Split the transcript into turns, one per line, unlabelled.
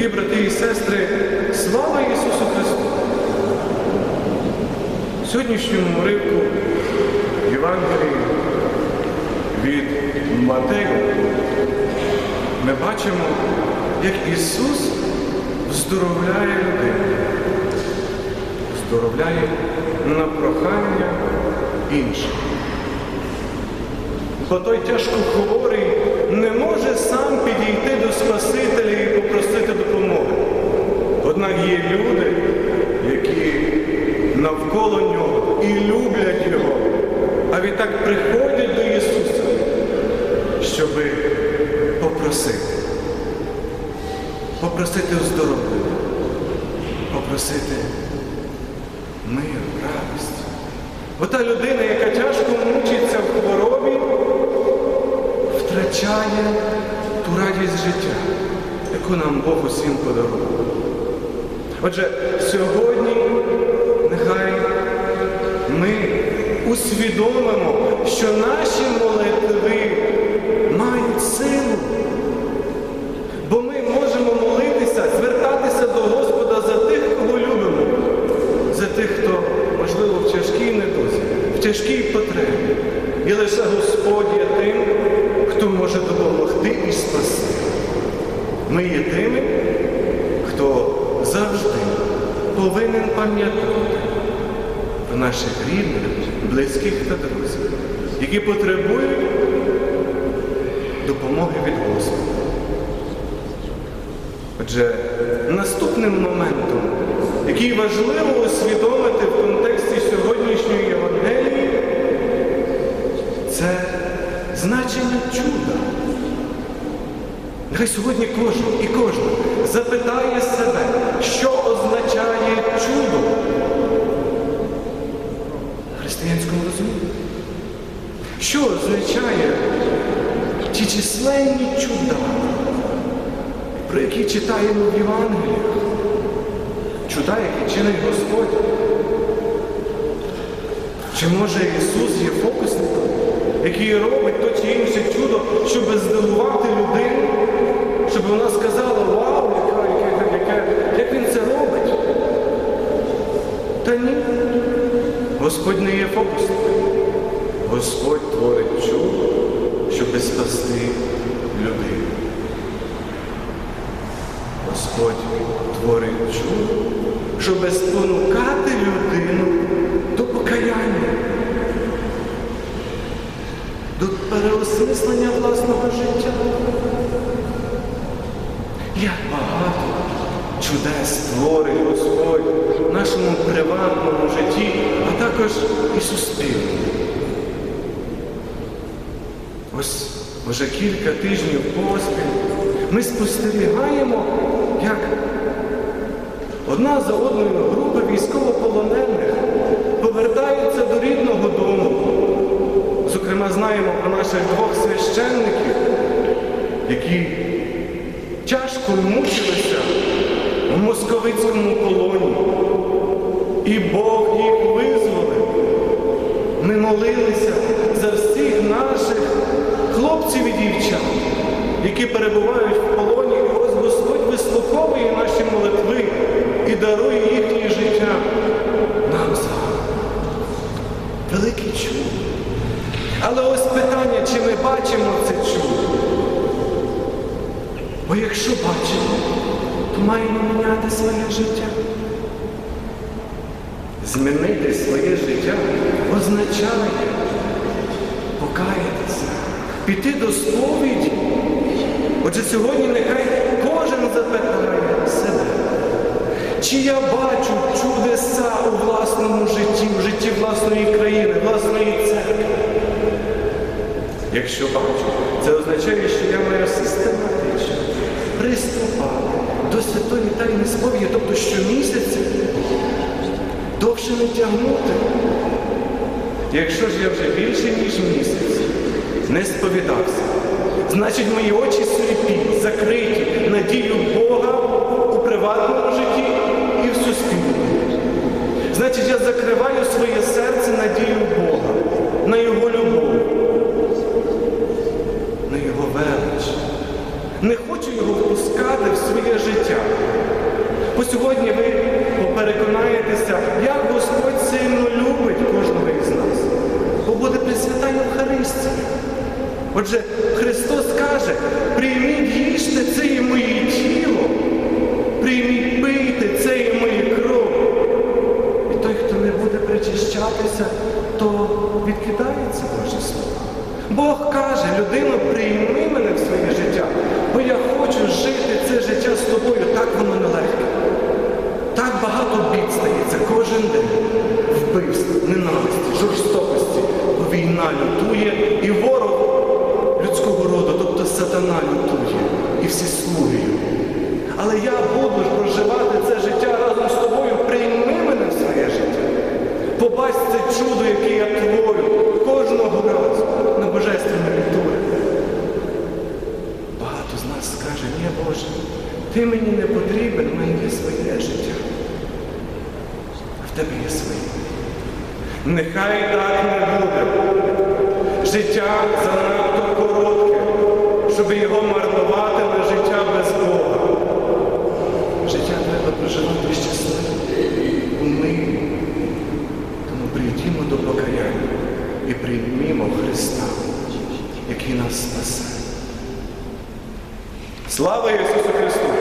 Дорогі брати і сестри, слава Ісусу Христу! В сьогоднішньому уривку Євангелії від Матея ми бачимо, як Ісус здоровляє людей, здоровляє на прохання інших. Бо той тяжко хворий не може сам підійти до Спасителя і попросити. Однак є люди, які навколо нього і люблять його, а відтак приходять до Ісуса, щоби попросити. Попросити оздоровлення, попросити мир, радість. Ота людина, яка тяжко мучиться в хворобі, втрачає ту радість життя, яку нам Бог усім подарував. Отже, сьогодні нехай ми усвідомимо, що наші молитви мають силу. Бо ми можемо молитися, звертатися до Господа за тих, кого любимо, за тих, хто, можливо, в тяжкій недозі, в тяжкій потребі. І лише Господь є тим, хто може допомогти і спасти. Ми є тими, хто завжди повинен пам'ятати про наших рідних, близьких та друзів, які потребують допомоги від Господа. Отже, наступним моментом, який важливо усвідомити в контексті сьогоднішньої Євангелії, це значення чуда. Нехай сьогодні кожен і кожна запитає себе, що означає чудо християнському розумінні. Що означає ті численні чуда, про які читаємо в Євангеліях? Чуда, які чинить Господь. Чи може Ісус є фокусником, який робить то чи інше чудо, щоб здивувати людину, щоб вона сказала, вау, яка, яке, яке, як він це робить? Та ні. Господь не є фокусником. Господь творить чудо, щоб спасти людину. Господь творить чудо, щоб спонукати людину до покаяння, до переосмислення власного життя. Як багато чудес творить Господь в нашому приватному житті, також і суспільному. Ось вже кілька тижнів поспіль ми спостерігаємо, як одна за одною групи військовополонених повертаються до рідного дому. Зокрема, знаємо про наших двох священників, які тяжко мучилися в московицькому полоні. І Бог їх. Ми молилися за всіх наших хлопців і дівчат, які перебувають в полоні. І ось Господь вислуховує наші молитви і дарує їхнє життя нам зараз. Велике чудо. Але ось питання, чи ми бачимо це чудо? Бо якщо бачимо, то маємо міняти своє життя. Змінити своє життя означає покаятися, піти до сповіді. Отже, сьогодні нехай кожен запитає себе, чи я бачу чудеса у власному житті, в житті власної країни, власної церкви. Якщо бачу, це означає, що я маю систематично приступати до святої тайни сповіді, тобто щомісяця, довше тягнути. Якщо ж я вже більше, ніж місяць, не сповідався, значить мої очі сліпі, закриті на дію Бога у приватному житті і в суспільному. Значить, я закриваю своє серце на дію Бога, на Його любов, на Його велич. Не хочу його впускати в своє життя. Отже, Христос каже, прийміть їжте це і моє тіло, прийміть пийте це і моє кров. І той, хто не буде причащатися, то відкидається Боже Слово. Бог каже, людино, прийми мене в своє життя, бо я хочу жити це життя з тобою, так воно нелегке. Так багато бід стається кожен день. Вбивств, ненависті, жорстокості, бо війна лютує, і ворог людського роду, тобто сатана лютує, і всі слуги. Але я буду проживати це життя разом з тобою, прийми мене в своє життя. Побач це чудо, яке я творю кожного разу на божественну літурі. Багато з нас скаже, ні, Боже, ти мені не потрібен, в мене є своє життя. А в тебе є своє. Нехай так не буде. Життя занадто коротке, щоб його марнувати на життя без Бога. Життя треба проживати щасливо, у мирі. Тому прийдімо до покаяння і приймімо Христа, який нас спасе. Слава Ісусу Христу!